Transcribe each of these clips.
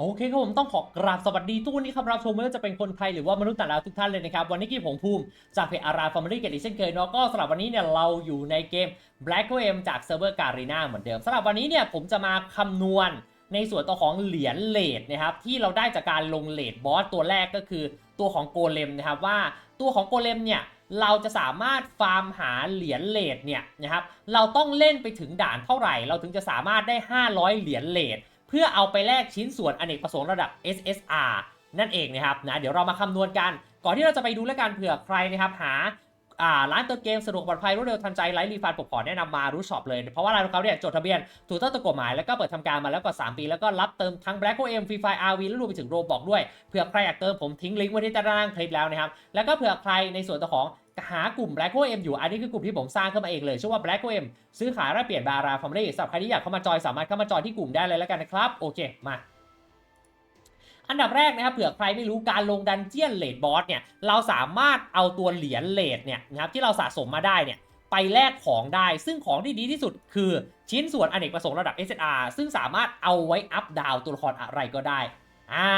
โอเคครับผมต้องขอกราบสวัสดีทุกคนที่เข้ารับชมไม่ว่าจะเป็นคนไทยหรือว่ามนุษย์ต่างดาวทุกท่านเลยนะครับ วันนี้กี้ผมภูมิ จากเพจอาราฟาร์มลี่เกันอีเช่นเคยเนาะก็สำหรับวันนี้เนี่ยเราอยู่ในเกม Black M จากเซิร์ฟเวอร์การีนาเหมือนเดิมสำหรับวันนี้เนี่ยผมจะมาคำนวณในส่วนตัวของเหรียญเลดนะครับที่เราได้จากการลงเลดบอสตัวแรกก็คือ ตัวของโกเลมนะครับว่าตัวของโกเลมเนี่ยเราจะสามารถฟาร์มหาเหรียญเลดเนี่ยนะครับเราต้องเล่นไปถึงด่านเท่าไหร่ เราถึงจะสามารถได้ 500 เหรียญเลด เพื่อเอาไปแลกชิ้นส่วนอเนกประสงค์ระดับ SSR นั่นเองนะครับนะเดี๋ยวเรามาคำนวณกัน ก่อนที่เราจะไปดูและกันเผื่อใครนะครับหาร้านเติมเกมสะดวกปลอดภัยรวดเร็วทันใจไร้รีฟันผมขอแนะนำมารู้ช็อปเลย เพราะว่าร้านของเขาเนี่ยจดทะเบียนถูกต้องตามกฎหมายแล้วก็เปิดทำการมาแล้วกว่า 3 ปี แล้วก็รับเติมทั้ง Black M Free Fire RV และรวมไปถึงโรบอกด้วยเผื่อใครอยากเติมผมทิ้งลิงก์ไว้ที่ใต้ล่างคลิปแล้วนะครับแล้วก็เผื่อใครในส่วนตัวของ หากลุ่ม Black M อยู่ อันนี้คือกลุ่มที่ผมสร้างขึ้นมาเองเลย ชื่อว่า Black M ซื้อขายแลกเปลี่ยนบาราฟอร์มลี่สำหรับใครที่อยากเข้ามาจอยสามารถเข้ามาจอยที่กลุ่มได้เลยแล้วกันนะครับ โอเค มาอันดับแรกนะครับเผื่อใครไม่รู้การลงดันเจียนเลดบอสเนี่ยเราสามารถเอาตัวเหรียญเลดเนี่ยนะครับที่เราสะสมมาได้เนี่ยไปแลกของได้ ซึ่งของที่ดีที่สุดคือชิ้นส่วนอเนกประสงค์ระดับ SSR ซึ่งสามารถเอาไว้อัพดาวตัวละครอะไรก็ได้อ่า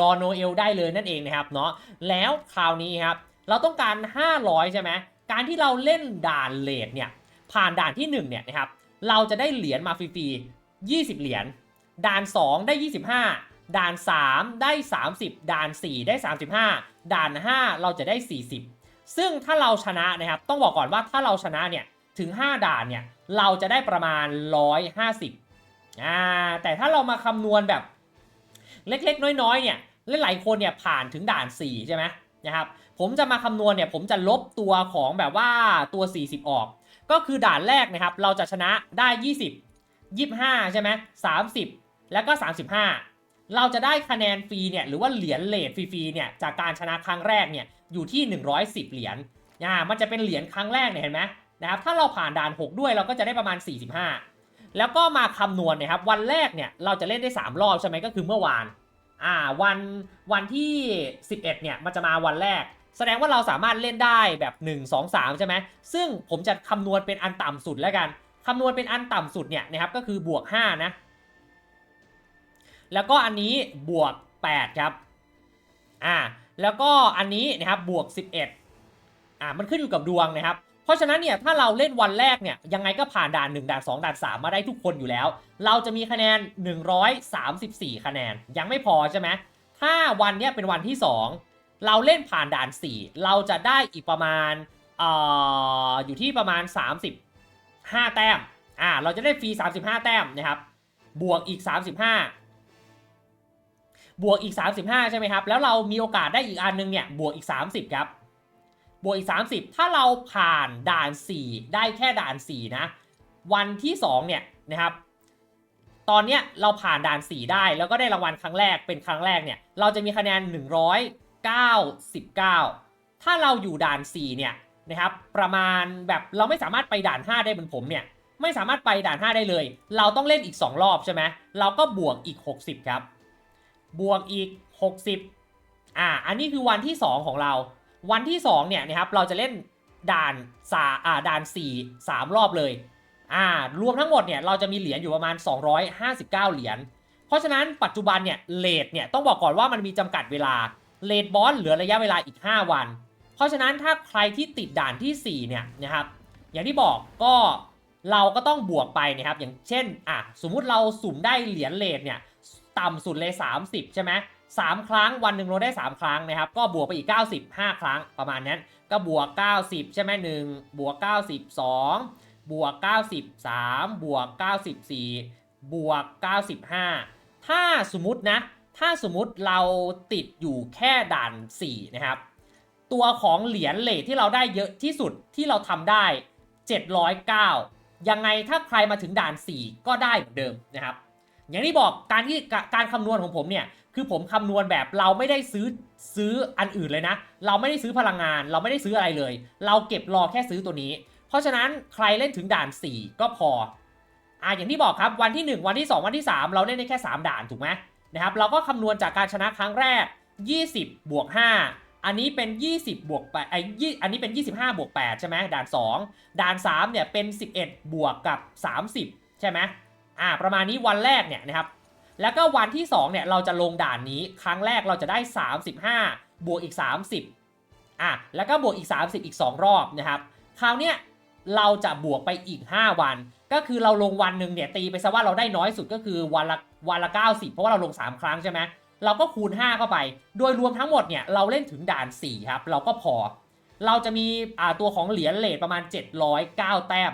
รอโนเอลได้เลยนั่นเองนะครับเนาะแล้วคราวนี้ครับ เราต้องการ 500 ใช่ไหมการที่เราเล่นด่านเลดเนี่ยผ่านด่านที่1เนี่ยนะครับเราจะได้เหรียญมาฟรีๆ20 เหรียญด่าน 2 ได้ 25 ด่าน 3 ได้ 30 ด่าน 4 ได้ 35 ด่าน 5 เราจะได้ 40 ซึ่งถ้าเราชนะนะครับต้องบอกก่อนว่าถ้าเราชนะเนี่ยถึง 5 ด่านเนี่ยเราจะได้ประมาณ 150อ่าแต่ถ้าเรามาคำนวณแบบเล็กๆ น้อยๆเนี่ยหลายๆคนเนี่ยผ่านถึงด่าน 4 ใช่ไหม นะครับผมจะมาคำนวณเนี่ยผมจะลบตัวของแบบว่าตัว 40 ออก ก็คือด่านแรกนะครับเราจะชนะได้ 20 25 ใช่ไหม30 แล้วก็ 35 เราจะได้คะแนนฟรีเนี่ยหรือว่าเหรียญเลทฟรีๆเนี่ยจากการชนะครั้งแรกเนี่ยอยู่ที่ 110 เหรียญอ่ามันจะเป็นเหรียญครั้งแรกเนี่ยเห็นไหมนะครับถ้าเราผ่านด่าน 6 ด้วยเราก็จะได้ประมาณ 45 แล้วก็มาคำนวณนะครับวันแรกเนี่ยเราจะเล่นได้ 3 รอบใช่ไหมก็คือเมื่อวาน อ่าวันวันที่ 11 เนี่ยมันจะมาวันแรก แสดงว่าเราสามารถเล่นได้แบบ 1 2 3 ใช่ไหมซึ่งผมจะคำนวณเป็นอันต่ำสุดแล้วกันคำนวณเป็นอันต่ำสุดเนี่ยนะครับก็คือบวก 5 นะ แล้วก็อันนี้บวก 8 ครับอ่าแล้วก็อันนี้นะครับบวก 11อ่ามันขึ้นอยู่กับดวงนะครับ เพราะฉะนั้นเนี่ยถ้าเราเล่นวันแรกเนี่ยยังไงก็ผ่านด่าน 1 ด่าน 2 ด่าน 3 มาได้ทุกคนอยู่แล้ว เราจะมีคะแนน 134 คะแนน ยังไม่พอใช่ไหมถ้าวันเนี้ยเป็นวันที่ 2 เราเล่นผ่านด่าน 4 เราจะได้อีกประมาณเอ่ออยู่ที่ประมาณ 35 แต้มอ่าเราจะได้ฟรี 35 แต้มนะครับบวกอีก 35 บวกอีก 35 ใช่ไหมครับ แล้วเรามีโอกาสได้อีกอันนึงเนี่ยบวกอีก 30 ครับ บวกอีก 30 ถ้าเราผ่านด่าน 4 ได้แค่ด่าน 4 นะ วันที่ 2 เนี่ยนะครับ ตอนเนี้ยเราผ่านด่าน 4 ได้ แล้วก็ได้รางวัลครั้งแรกเป็นครั้งแรกเนี่ย เราจะมีคะแนน 199 ถ้าเราอยู่ด่าน 4 เนี่ยนะครับ ประมาณแบบเราไม่สามารถไปด่าน 5 ได้เหมือนผมเนี่ย ไม่สามารถไปด่าน 5 ได้เลย เราต้องเล่นอีก 2 รอบใช่ไหมเราก็บวกอีก 60 ครับ บวกอีก 60 อ่า อันนี้คือวันที่ 2 ของเรา วันที่2เนี่ยนะครับเราจะเล่นด่านสาอ่าด่าน4 3 รอบเลยอ่ารวมทั้งหมดเนี่ยเราจะมีเหรียญอยู่ประมาณ 259 เหรียญเพราะฉะนั้นปัจจุบันเนี่ยเลทเนี่ยต้องบอกก่อนว่ามันมีจำกัดเวลาเลทบอสเหลือระยะเวลาอีก 5 วัน เพราะฉะนั้นถ้าใครที่ติดด่านที่4เนี่ยนะครับอย่างที่บอกก็เราก็ต้องบวกไปนะครับอย่างเช่นอะสมมุติเราสุ่มได้เหรียญเลทเนี่ยต่ำสุดเลย 30 ใช่ไหม สามครั้งวันหนึ่งเราได้ 3 ครั้งนะครับ ก็บวกไปอีก 90 5 ครั้งประมาณนั้น ก็บวก 90 ใช่ไหมหนึ่งบวก 92 บวก 93 บวก 94 บวก 95 ถ้าสมมตินะ ถ้าสมมติเราติดอยู่แค่ด่าน 4 นะครับ ตัวของเหรียญเลทที่เราได้เยอะที่สุดที่เราทำได้ 709 ยังไงถ้าใครมาถึงด่าน 4 ก็ได้เหมือนเดิมนะครับ อย่างที่บอกการที่การคำนวณของผมเนี่ย คือผมคำนวณแบบเราไม่ได้ซื้อซื้ออันอื่นเลยนะ เราไม่ได้ซื้อพลังงาน เราไม่ได้ซื้ออะไรเลย เราเก็บรอแค่ซื้อตัวนี้ เพราะฉะนั้นใครเล่นถึงด่าน 4 ก็พออ่าอย่างที่บอกครับวันที่ 1 วันที่ 2 วันที่ 3 เราเล่นได้แค่ 3 ด่านถูกไหมนะครับเราก็คำนวณจากการชนะครั้งแรก 20 บวก 5 อันนี้เป็น 20 บวก8ไอ้ยี่อันนี้เป็น 25 บวก 8 ใช่ไหมด่าน 2 ด่าน 3 เนี่ยเป็น 11 บวกกับ 30 ใช่ไหมอ่าประมาณนี้วันแรกเนี่ยนะครับ แล้วก็วันที่ 2 เนี่ย เราจะลงด่านนี้ ครั้งแรกเราจะได้ 35 บวกอีก 30อะแล้วก็บวกอีก 30 อีก 2 รอบนะครับคราวเนี้ยเราจะบวกไปอีก 5 วัน ก็คือเราลงวันหนึ่งเนี่ยตีไปซะว่าเราได้น้อยสุดก็คือวันละวันละ90 เพราะว่าเราลง 3 ครั้งใช่ไหมเราก็คูณ 5 เข้าไป โดยรวมทั้งหมดเนี่ยเราเล่นถึงด่าน 4 ครับ เราก็พอ เราจะมีอ่าตัวของเหรียญเลทประมาณ 709 แต้ม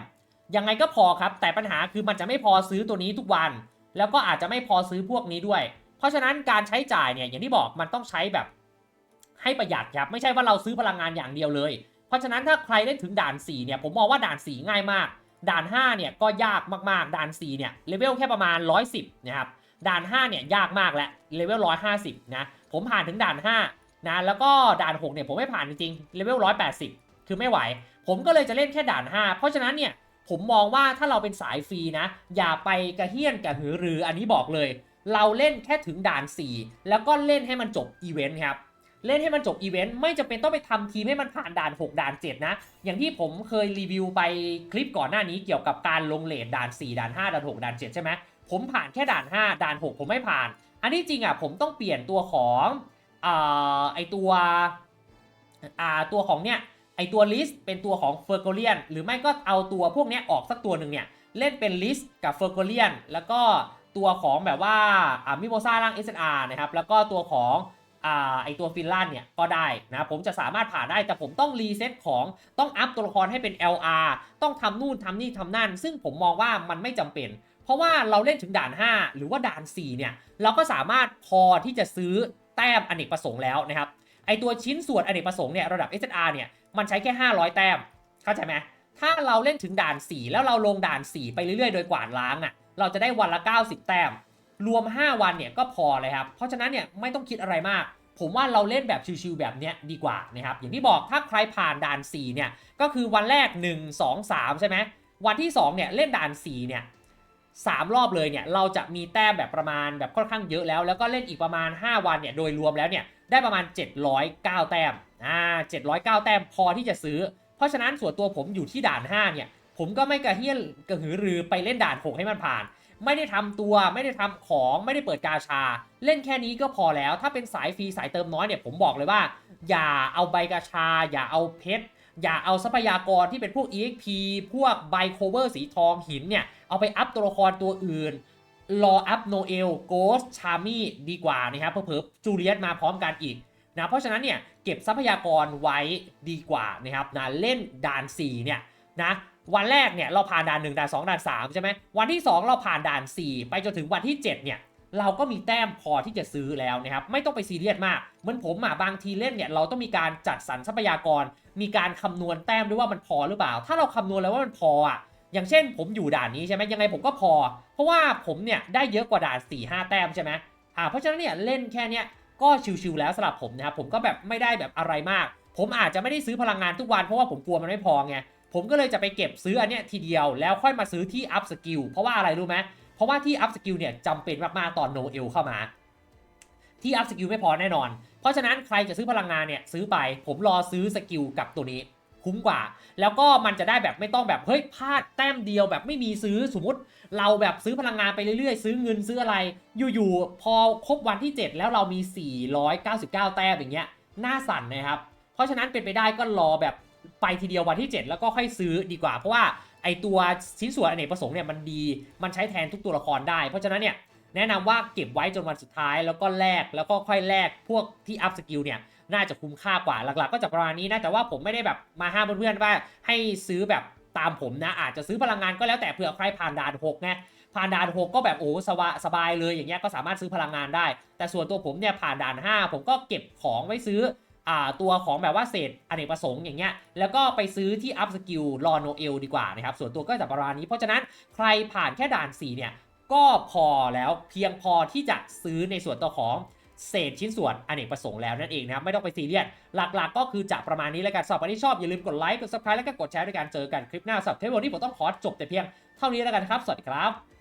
ยังไงก็พอครับ แต่ปัญหาคือมันจะไม่พอซื้อตัวนี้ทุกวัน แล้วก็อาจจะไม่พอซื้อพวกนี้ด้วย เพราะฉะนั้นการใช้จ่ายเนี่ยอย่างที่บอกมันต้องใช้แบบให้ประหยัดครับไม่ใช่ว่าเราซื้อพลังงานอย่างเดียวเลย เพราะฉะนั้นถ้าใครเล่นถึงด่าน4เนี่ยผมมองว่าด่าน 4 ง่ายมาก ด่าน 5 เนี่ยก็ยากมากๆ ด่าน 4 เนี่ยเลเวลแค่ประมาณ 110 นะครับ ด่าน 5 เนี่ยยากมากแล้วเลเวล 150 นะ ผมผ่านถึงด่าน 5 นะ แล้วก็ด่าน 6 เนี่ยผมไม่ผ่านจริงๆเลเวล 180 คือไม่ไหว ผมก็เลยจะเล่นแค่ด่าน 5 เพราะฉะนั้นเนี่ย ผมมองว่าถ้าเราเป็นสายฟรีนะ อย่าไปกระเฮี้ยนกระหือรืออันนี้บอกเลย เราเล่นแค่ถึงด่าน 4 แล้วก็เล่นให้มันจบอีเวนต์ครับเล่นให้มันจบอีเวนต์ไม่จำเป็นต้องไปทำทีมให้มันผ่านด่าน 6 ด่าน 7 นะ อย่างที่ผมเคยรีวิวไปคลิปก่อนหน้านี้เกี่ยวกับการลงเลทด่าน 4 ด่าน 5 ด่าน 6 ด่าน 7 ใช่ไหมผมผ่านแค่ด่าน 5 ด่าน 6 ผมไม่ผ่าน อันนี้จริงอะผมต้องเปลี่ยนตัวของอไอตัวอ่าตัวของเนี่ย ไอตัวลิสเป็นตัวของเฟอร์โกเลียนหรือไม่ก็เอาตัวพวกนี้ออกสักตัวหนึ่งเนี่ย เล่นเป็นลิสกับเฟอร์โกเลียนแล้วก็ตัวของแบบว่าอ่ามิโมซาล่าง SNR นะครับ แล้วก็ตัวของอ่าไอตัวฟินแลนด์เนี่ยก็ได้นะผมจะสามารถผ่านได้แต่ผมต้องรีเซ็ตของต้องอัพตัวละครให้เป็น LR ต้องทำนู่นทำนี่ทำนั่น ซึ่งผมมองว่ามันไม่จำเป็น เพราะว่าเราเล่นถึงด่าน 5 หรือว่าด่าน 4 เนี่ย เราก็สามารถพอที่จะซื้อแต้มอเนกประสงค์แล้วนะครับไอตัวชิ้นส่วนอเนกประสงค์เนี่ยระดับ SNR เนี่ย มันใช้แค่ 500 แต้ม เข้าใจไหมถ้าเราเล่นถึงด่าน 4 แล้วเราลงด่าน 4 ไปเรื่อยๆ โดยกวาดล้างอะ เราจะได้วันละ 90 แต้ม รวม 5 วันเนี่ยก็พอเลยครับ เพราะฉะนั้นเนี่ยไม่ต้องคิดอะไรมาก ผมว่าเราเล่นแบบชิวๆแบบเนี้ยดีกว่านะครับ อย่างที่บอกถ้าใครผ่านด่าน 4 เนี่ย ก็คือวันแรก 1 2 3 ใช่ไหม วันที่ 2 เนี่ยเล่นด่าน 4 เนี่ย3รอบเลยเนี่ยเราจะมีแต้มแบบประมาณแบบค่อนข้างเยอะแล้ว แล้วก็เล่นอีกประมาณ 5 วันเนี่ยโดยรวมแล้วเนี่ยได้ประมาณ 709 แต้ม อ่า709 แต้มพอที่จะซื้อ เพราะฉะนั้นส่วนตัวผมอยู่ที่ด่าน 5 เนี่ย ผมก็ไม่กระเฮี้ยนกระหือรือไปเล่นด่าน 6 ให้มันผ่าน ไม่ได้ทำตัวไม่ได้ทำของไม่ได้เปิดกาชา เล่นแค่นี้ก็พอแล้ว ถ้าเป็นสายฟรีสายเติมน้อยเนี่ยผมบอกเลยว่า อย่าเอาใบกาชา อย่าเอาเพชรอย่าเอาทรัพยากรที่เป็นพวก EXP พวกไบโคเวอร์สีทองหินเนี่ย เอาไปอัพตัวละครตัวอื่น รออัพโนเอลโกสชามี่ดีกว่านะครับเพิ่มจูเลียสมาพร้อมกันอีก นะเพราะฉะนั้นเนี่ยเก็บทรัพยากรไว้ดีกว่านะครับนะเล่นด่าน4เนี่ยนะวันแรกเนี่ยเราผ่านด่าน 1 ด่าน 2 ด่าน 3 ใช่ไหมวันที่ 2 เราผ่านด่าน 4 ไปจนถึงวันที่ 7 เนี่ยเราก็มีแต้มพอที่จะซื้อแล้วนะครับไม่ต้องไปซีเรียสมาก เหมือนผมอะบางทีเล่นเนี่ยเราต้องมีการจัดสรรทรัพยากร มีการคำนวณแต้มด้วยว่ามันพอหรือเปล่า ถ้าเราคำนวณแล้วว่ามันพออะอย่างเช่น ผมอยู่ด่านนี้ใช่ไหมยังไงผมก็พอ เพราะว่าผมเนี่ยได้เยอะกว่าด่าน4 5 แต้มใช่ไหมอ่าเพราะฉะนั้นเนี่ยเล่นแค่เนี้ย ก็ชิวๆแล้วสำหรับผมนะครับผมก็แบบไม่ได้แบบอะไรมาก ผมอาจจะไม่ได้ซื้อพลังงานทุกวันเพราะว่าผมกลัวมันไม่พอไงผมก็เลยจะไปเก็บซื้ออันเนี้ยทีเดียวแล้วค่อยมาซื้อที่อัพสกิลเพราะว่าอะไรรู้ไหมเพราะว่าที่อัพสกิลเนี่ยจำเป็นมากๆตอนโนเอลเข้ามา ที่อัพสกิลไม่พอแน่นอน เพราะฉะนั้นใครจะซื้อพลังงานเนี่ยซื้อไปผมรอซื้อสกิลกับตัวนี้ คุ้มกว่า แล้วก็มันจะได้แบบไม่ต้องแบบเฮ้ยพลาดแต้มเดียวแบบไม่มีซื้อสมมติ เราแบบซื้อพลังงานไปเรื่อยๆ ซื้อเงินซื้ออะไร อยู่ๆพอครบวันที่ 7 แล้วเรามี 499 แต้มอย่างเงี้ยน้าสั่นนะครับ เพราะฉะนั้นเป็นไปได้ก็รอแบบไปทีเดียววันที่ 7 แล้วก็ค่อยซื้อดีกว่า เพราะว่าไอตัวชิ้นส่วนอเนกประสงค์เนี่ยมันดีมันใช้แทนทุกตัวละครได้ เพราะฉะนั้นเนี่ยแนะนำว่าเก็บไว้จนวันสุดท้ายแล้วก็แลกแล้วก็ค่อยแลกพวกที่อัพสกิลเนี่ย น่าจะคุ้มค่ากว่าหลักๆ ก็จะประมาณนี้นะแต่ว่าผมไม่ได้แบบมาห้ามเพื่อนๆว่าให้ซื้อแบบตามผมนะอาจจะซื้อพลังงานก็แล้วแต่เผื่อใครผ่านด่าน6ไงผ่านด่าน6ก็แบบโอ้สบายสบายเลยอย่างเงี้ยก็สามารถซื้อพลังงานได้ แต่ส่วนตัวผมเนี่ยผ่านด่าน 5 ผมก็เก็บของไว้ซื้ออ่าตัวของแบบว่าเศษอเนกประสงค์อย่างเงี้ยแล้วก็ไปซื้อที่อัพสกิลรอโนเอลดีกว่านะครับส่วนตัวก็จะประมาณนี้เพราะฉะนั้นใครผ่านแค่ด่าน4เนี่ยก็พอแล้วเพียงพอที่จะซื้อในส่วนตัวของ เศษชิ้นส่วนอเนกประสงค์แล้วนั่นเองนะครับไม่ต้องไปซีเรียสหลักๆ ก็คือจะประมาณนี้แล้วกันสำหรับใครที่ชอบอย่าลืมกดไลค์กดซับสไครต์แล้วก็กดแชร์ด้วยการเจอกันคลิปหน้าสำหรับเทปวันนี้ผมต้องขอจบแต่เพียงเท่านี้แล้วกันครับสวัสดีครับ